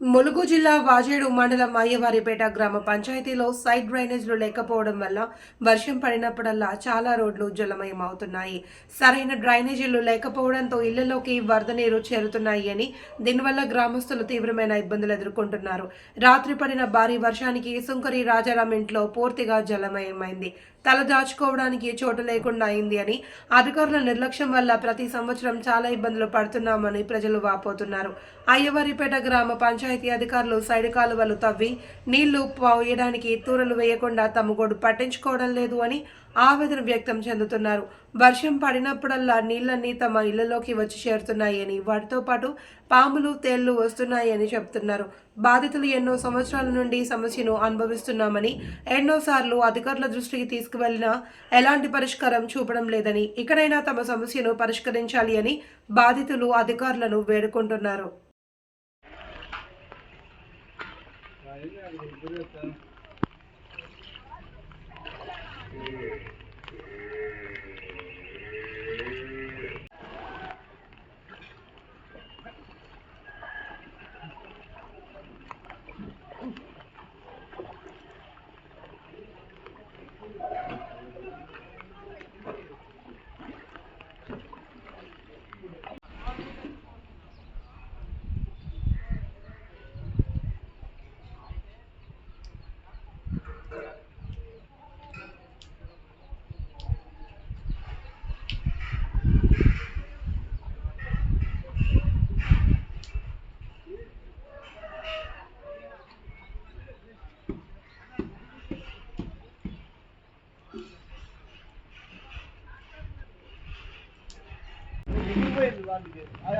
ములుగు జిల్లా వాజేడు మండలం అయ్యవారిపేట గ్రామ పంచాయతీలో సైడ్ డ్రైనేజ్లు లేకపోవడం వల్ల వర్షం పడినప్పుడల్లా చాలా రోడ్లు జలమయం అవుతున్నాయి సరైన డ్రైనేజీలు లేకపోవడంతో ఇళ్ళలోకి వరద నీరు చేరుతున్నాయి అని దీనివల్ల గ్రామస్తులు తీవ్రమైన ఇబ్బందులు ఎదుర్కొంటున్నారు. రాత్రి పడిన భారీ వర్షానికి సుంకరి రాజారాం ఇంట్లో పూర్తిగా జలమయమైంది. తల దాచుకోవడానికి చోటు లేకుండా అయింది అని అధికారుల నిర్లక్ష్యం వల్ల ప్రతి సంవత్సరం చాలా ఇబ్బందులు పడుతున్నామని ప్రజలు వాపోతున్నారు. అయ్యవారిపేట గ్రామ పంచాయతీ పంచాయతీ అధికారులు సైడ్ కాలువలు తవ్వి నీళ్ళు పోయడానికి తూరలు వేయకుండా తమ గోడు పట్టించుకోవడం లేదు అని ఆవేదన వ్యక్తం చెందుతున్నారు. వర్షం పడినప్పుడల్లా నీళ్ళన్నీ తమ ఇళ్ళలోకి వచ్చి చేరుతున్నాయని వాటితో పాటు పాములు తేళ్ళు వస్తున్నాయని చెప్తున్నారు బాధితులు ఎన్నో సంవత్సరాల నుండి సమస్యను అనుభవిస్తున్నామని ఎన్నోసార్లు అధికారుల దృష్టికి తీసుకువెళ్ళినా ఎలాంటి పరిష్కారం చూపడం లేదని ఇకనైనా తమ సమస్యను పరిష్కరించాలి అని బాధితులు అధికారులను వేడుకుంటున్నారు. 人家也 yang.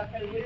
అక్కడ ఏ